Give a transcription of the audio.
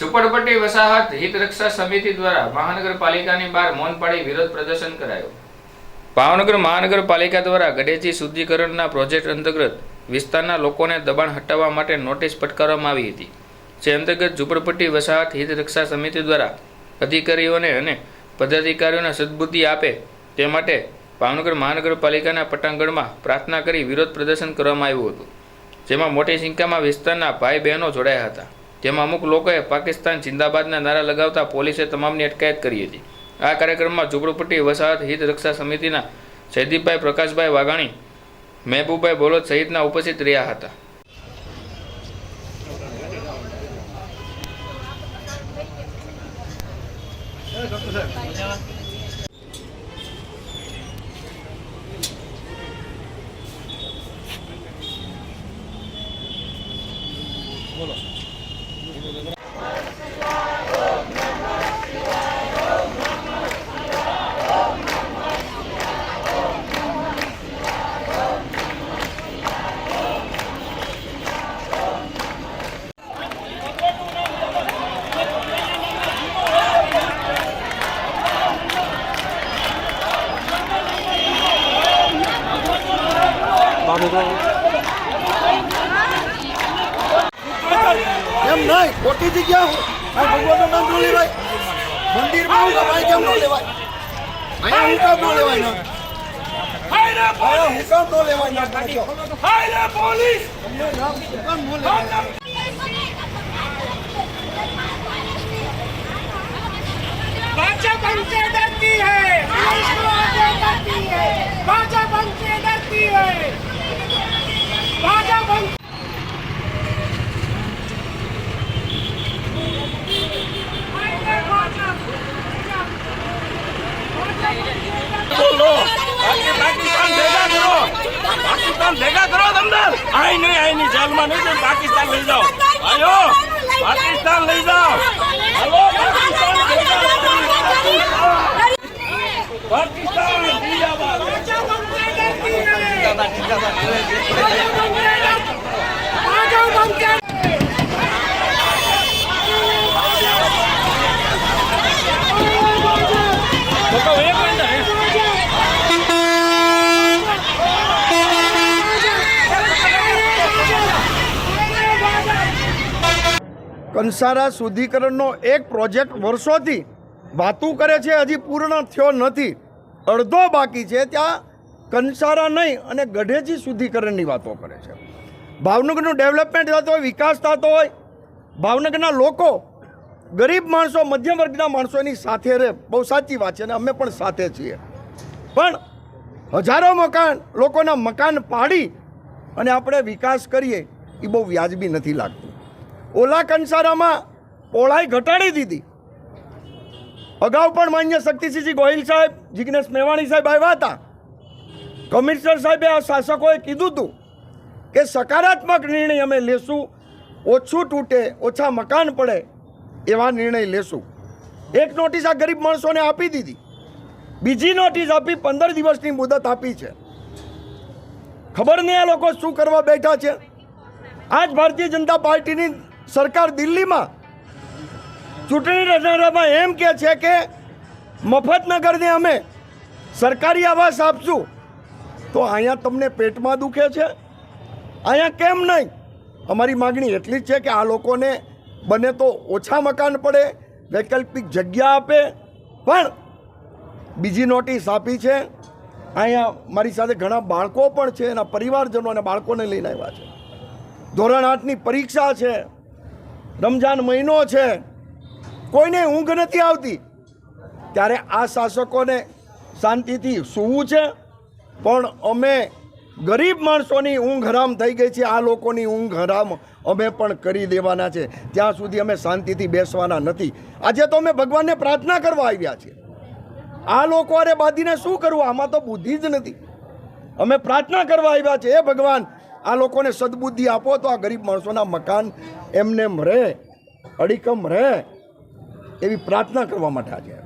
ઝુંપડપટ્ટી વસાહત હિત રક્ષા સમિતિ દ્વારા મહાનગરપાલિકાની બહાર મૌન પાડી વિરોધ પ્રદર્શન કરાયું. ભાવનગર મહાનગરપાલિકા દ્વારા ગડેચી શુદ્ધિકરણના પ્રોજેક્ટ અંતર્ગત વિસ્તારના લોકોને દબાણ હટાવવા માટે નોટિસ ફટકારવામાં આવી હતી, જે અંતર્ગત ઝુંપડપટ્ટી વસાહત હિત રક્ષા સમિતિ દ્વારા અધિકારીઓને અને પદાધિકારીઓને સદબુદ્ધિ આપે તે માટે ભાવનગર મહાનગરપાલિકાના પટાંગણમાં પ્રાર્થના કરી વિરોધ પ્રદર્શન કરવામાં આવ્યું હતું, જેમાં મોટી સંખ્યામાં વિસ્તારના ભાઈ બહેનો જોડાયા હતા. જેમાં અમુક લોકોએ પાકિસ્તાન જિંદાબાદના નારા લગાવતા પોલીસે તમામની અટકાયત કરી હતી. આ કાર્યક્રમમાં ઝૂંપડપટ્ટી વસાહત હિત રક્ષા સમિતિના જયદીપભાઈ પ્રકાશભાઈ વાઘાણી, મહેબૂબભાઈ બોલોદ સહિતના ઉપસ્થિત રહ્યા હતા. એમ નહીં ખોટી જગ્યા હું આ ભગવાનનું નામ ન લેવાય મંદિરમાં હું કામ અહીં કેમ ન લેવાય અહીંયા હું કામ ન લેવાય ના અહીંયા હું કામ ન લેવાય ના કહો. તમને નામ હું કામ ન લેવાય भाजपा हमसे डरती है हमसे डरती है भाजपा આઈ નહીં નહીં. જેલમાં નહીં પાકિસ્તાન લઈ જાઓ. આયો. પાકિસ્તાન લઈ જાઓ. હાલો. કંસારા શુદ્ધિકરણનો એક પ્રોજેક્ટ વર્ષોથી વાતું કરે છે, હજી પૂર્ણ થયો નથી. અડધો બાકી છે, ત્યાં કંસારા નહીં અને ગઢેજી શુદ્ધિકરણની વાતો કરે છે. ભાવનગરનું ડેવલપમેન્ટ થતો હોય, વિકાસ થતો હોય, ભાવનગરના લોકો ગરીબ માણસો, મધ્યમ વર્ગના માણસોની સાથે રહે. બહુ સાચી વાત છે અને અમે પણ સાથે છીએ. પણ હજારો મકાન, લોકોના મકાન પાડી અને આપણે વિકાસ કરીએ, એ બહુ વ્યાજબી નથી લાગતું. ઓલા કંસારામાં પહોળાઈ ઘટાડી દીધી. અગાઉ પણ માન્ય શક્તિસિંહજી ગોહિલ સાહેબ, જિગ્નેશ મેવાણી સાહેબ આવ્યા હતા. કમિશનર સાહેબે આ શાસકોએ કીધું હતું કે સકારાત્મક નિર્ણય અમે લેશું, ઓછું તૂટે, ઓછા મકાન પડે એવા નિર્ણય લેશું. એક નોટિસ આ ગરીબ માણસોને આપી દીધી. બીજી નોટિસ આપી પંદર દિવસની મુદત આપી છે. ખબર નહીં આ લોકો શું કરવા બેઠા છે? આજ ભારતીય જનતા પાર્ટીની સરકાર દિલ્હીમાં ચૂંટણી રચનારામાં એમ કે છે કે મફતનગરને અમે સરકારી આવાસ આપશું. તો અહીંયા તમને પેટમાં દુખે છે? અહીંયા કેમ નહીં? અમારી માગણી એટલી જ છે કે આ લોકોને બને તો ઓછા મકાન પડે, વૈકલ્પિક જગ્યા આપે. પણ બીજી નોટિસ આપી છે, અહીંયા મારી સાથે ઘણા બાળકો પણ છે, એના પરિવારજનો અને બાળકોને લઈને આવ્યા છે. ધોરણ આઠની પરીક્ષા છે. રમજાન મહિનો છે. કોઈને ઊંઘ નથી આવતી. ત્યારે આ શાસકોને શાંતિથી સૂવું છે. પણ અમે ગરીબ માણસોની ઊંઘ હરામ થઈ ગઈ છે. આ લોકોની ઊંઘ હરામ અમે પણ કરી દેવાના છે. ત્યાં સુધી અમે શાંતિથી બેસવાના નથી. આજે તો અમે ભગવાનને પ્રાર્થના કરવા આવ્યા છીએ. આ લોકો અરે બાંધીને શું કરવું આમાં તો બુદ્ધિ જ નથી. અમે પ્રાર્થના કરવા આવ્યા છે એ ભગવાન આ લોકોને સદબુદ્ધિ આપો તો આ ગરીબ માણસોના મકાન એમને રહે અડીકમ રહે એવી પ્રાર્થના કરવા માટે આજે.